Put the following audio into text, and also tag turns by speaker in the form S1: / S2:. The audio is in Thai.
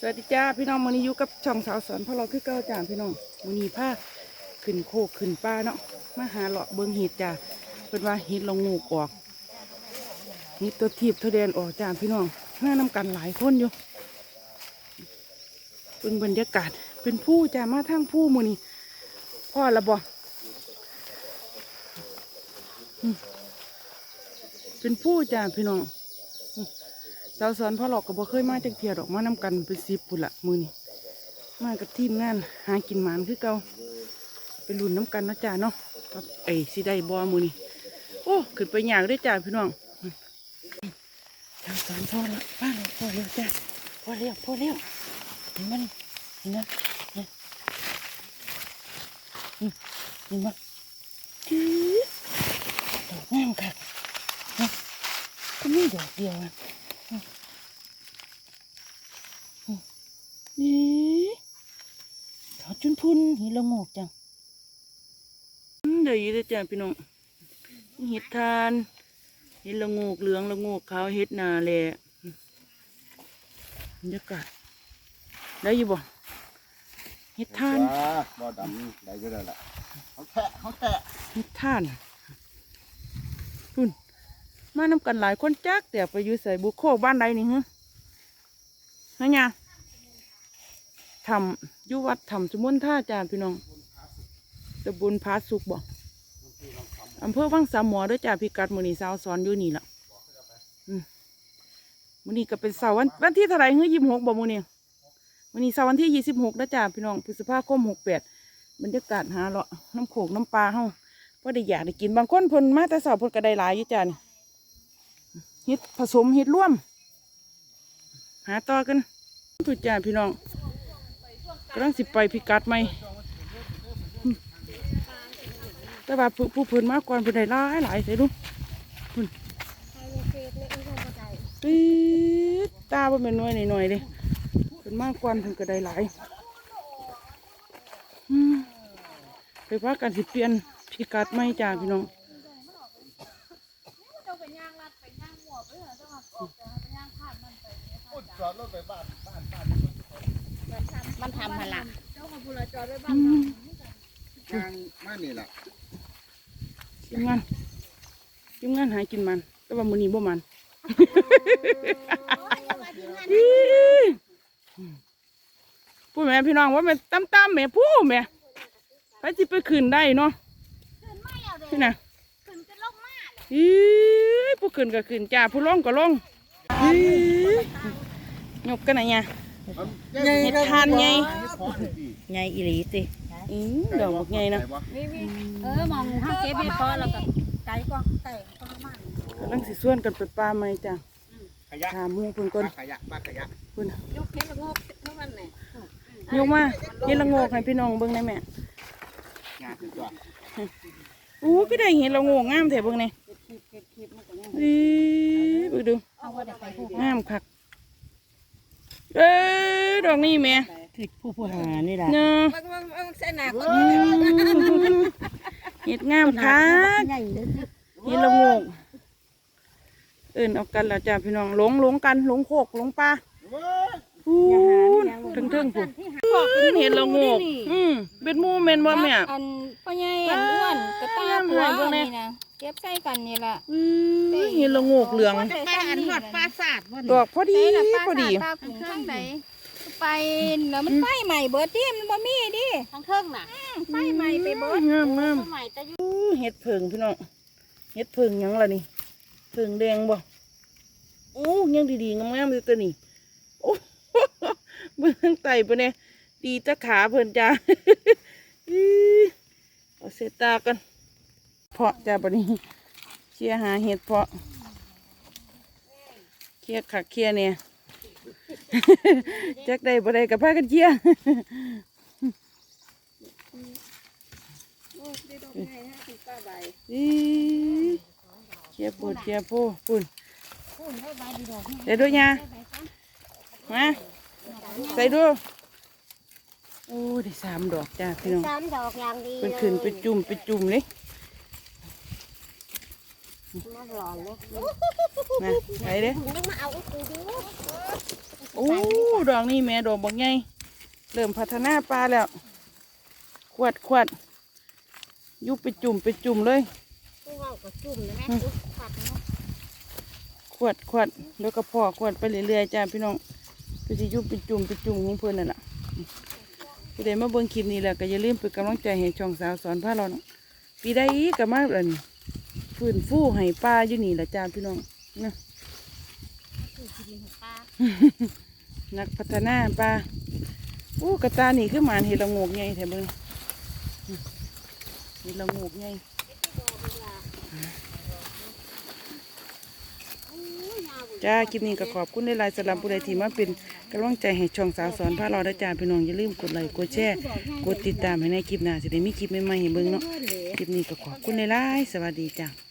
S1: สวัสดีจ้าพี่น้องมื้อนี้อยู่กับช่องสาวสอนพ่อเราคือเก้าจ้าพี่น้องมื้อนี้พาขึ้นโคกขึ้นป้าเนาะมาหาเลาะเบิ่งเห็ดจ้าเพิ่นว่าเห็ดลงงูกออกเห็ดตัวทีบตัวแดนออกจ้าพี่น้องมานำกันหลายคนอยู่เป็นบรรยากาศเป็นผู้จ้ามาทางผู้มื้อนี้พ่อละบ่อืมเป็นผู้จ้าพี่น้อง สาวสอนพ่อหลอกก็บ่เคยมาจักเทียดอกมานำกันเป็นสิบปุ่นละมือนี่มากับทีมงานหากินหมานคือเก่าไปลุ่นน้ำกันนะจ้าเนาะครับเอ้สิได้บอมือนี่โอ้ขึ้นไปหยากได้จ้าพี่น้องสาวสอนพ่อละป้าเราพ่อเร็วจ้าพ่อเร็วพ่อเร็วเห็นมันเห็นนะเนี่ยอืมเห็นมั้จื้อดอกงามค่ะเนี่ยก็มีดอกเดียวอะ นี่เขาจุนพุนเห็ดละโงกจังอืมเดี๋ยวอีเด้อจ้าพี่น้องเห็ดทานเห็ดละโงกเหลืองละโงกขาวเห็ดนาแหละอืมบรรยากาศได้อยู่บ่เห็ดทาน
S2: จ้าบ่ดำได้ก็ได้ละเขาแทะเขาแทะ
S1: เห็ดทานพุ่น มานำกันหลายคนจักแต่ไปอยู่ใส่บุโคบ้านใดนี่ฮะฮะเนี่ยทำยู่วัดทำสมุนท่าจานพี่น้องตะบุญพาสุกบ่อำเภอวังสามหมอด้วยจ้าพี่กัดมือนีสาวสอนอยู่นี่ละมือนีก็เป็นเสาร์วันวันที่เท่าไรเฮ้ยยี่สิบหกบ่มือนี้มือนีเสาร์วันที่ยี่สิบหกนะจ้าพี่น้องพฤษภาคมหกแปดบรรยากาศหาเลาะน้ำโขกน้ำปลาเฮ้าพอได้อยากได้กินบางคนเพิ่นมาแต่เสาร์เพิ่นก็ได้หลายอยู่จ้านี่ เฮ็ดผสมเฮ็ดร่วม หาต่อกันทุกจ้าพี่น้องกำลังสิไปพิกัดไหมแต่ว่าผู้เพิ่นมาก่อนเพิ่นได้หลายหลายเสียดูปี๊ดตาเป็นหน่วยหน่อยเลยเพิ่นมาก่อนเพิ่นก็ได้หลายไปว่ากันสิเปลี่ยนพิกัดไหมจ้าพี่น้อง
S2: จอดรถไปบ้านบ้านบ้าน
S3: มันทำมาละ
S1: อืม
S2: ทางมานี่แหละ
S1: ทีมงานทีมงานหากินมัน แต่ว่ามื้อนี้บ่มันพูดแม่พี่น้องว่าแม่ตั้มตั้มๆแม่พูดแม่ไปสิไปขึ้นได้เนาะนี่นะ อีผู้ขึ้นก็ขึ้นจ้าผู้ลงก็ลงอียกกันไหนเนี่ยเฮ็ดทานไง
S3: ไงอีหลีติ
S1: อืมดอกบักใหญ่นะ
S3: เออมองห้าเก็บให้พอแล้วก็ไก่ก็ไก่ก็มาก
S1: กำลังสิส่วนกันไปปลาไหมจ้า
S2: ขยะ
S1: ถามหมูเพิ่นก่อน
S2: ขยะบ้านขยะ
S1: เพิ่น
S3: ยกเห็ดละงกเท่านั้นแหละ
S1: ยกมาเฮ็ดละโงกให้พี่น้องเบิ่งได้แม่
S2: งานถึงตัว
S1: อู้ก็ได้เห็นละโงกงามแท้เบิ่งนี่
S3: เก็บคลิปมันก็ยั ง
S1: อีเบิ่งดู
S3: เอาว่าได้ไปผู้
S1: งามคักเอ้ยดอกนี้แม่
S3: คือผู้ผู้หานี่แหละ
S1: เนาะ
S3: บางบางบางเส้นหนัก
S1: อืมเห็ดงามคัก
S3: ใหญ่เลย
S1: เห็ดละโงกเอิ้นเอากันแล้วจ้าพี่น้องหลงหลงกันหลงโคกหลงปลา พูนถึงถึงพูนเห็ดละโงกอืมเป็นหมูแม่นบ่แม่
S4: อันพ่อใหญ่อันอ้วนกระตาหัวอันนี้นะเก็บใส่กันนี่ล่ะ
S1: อือเห็ดละโงกเหลือง
S3: ไปอันหอดปลาสาดบ่
S1: ดอกพอดี
S4: เต้ละปลา
S1: พอดี
S4: สาดปลาขุงข้างไหนไปแล้วมันไฟใหม่เบิดดิมันบ่มีดิ
S3: ทั้งเครื่องน่ะ
S4: ไฟใหม่ไปเบิด
S1: งามงาม
S3: สมัยจะอยู่
S1: อู้เห็ดเพิงพี่น้องเห็ดเพิงหยังล่ะนี่เพิงแดงบ่โอ้ยังดีๆงามๆเลยตัวนี้โอ้ เบื้องไตปะเนี่ยดีแตะขาเพิ่นจ้าอือเอาเสตากันเพาะจ้าปะนี้เชี่ยหาเห็ดเพาะเคลียร์ขักเคลียร์เนี่ยจักได้บ่ได้กับพากันเชี่ยอีเชียปูเชียปูปุ่นเดี๋ยวดูยามา ใส่ดูโอ้ได้สามดอกจ้าพี่น้อง
S4: สามดอกอย่างดี
S1: เป็นขึ้นไปจุ่มไปจุ่มเลย
S4: มาหลอนเลย
S1: นะไปเด้อ
S4: มึงมาเอากูดู
S1: โอ้ดอกนี่แม่ดอกบักใหญ่เริ่มพัฒนาปลาแล้วขวดขวดยุบไปจุ่มไปจุ่มเลย
S3: ผู้เว้าก็จุ่มเลยแม่ปุ๊บผัดเนาะ
S1: ขวดขวดแล้วก็พอขวดไปเรื่อยๆจ้าพี่น้อง ก็จะยุบไปจุ่มไปจุ่มของเพื่อนนั่นแหละพี่เดมาเบิ่งคลิปนี้แหละก็อย่าลืมเป็นกำลังใจให้ช่องสาวสอนพาเราเนาะปีใดก็มาเอินฟื้นฟูให้ป้าอยู่นี่แหละจ้าพี่น้องนะ
S3: คือกินของป้า
S1: นักพัฒนาปลาอู้กระตานี่คือหมานเห็ดละโงกใหญ่แถมเบิ่งเห็ดละโงกให จ้าคลิปนี้ก็ขอบคุณในไลน์สลัมผู้ใดที่มาเป็นกำลังใจให้ช่องสาวสอนพาเราได้จ้าพี่น้องอย่าลืมกดไลค์กดแชร์กดติดตามให้ในคลิปหน้าจะได้มีคลิปใหม่ๆให้เบิ่งเนาะคลิปนี้ก็ขอบคุณในไลน์สวัสดีจ้า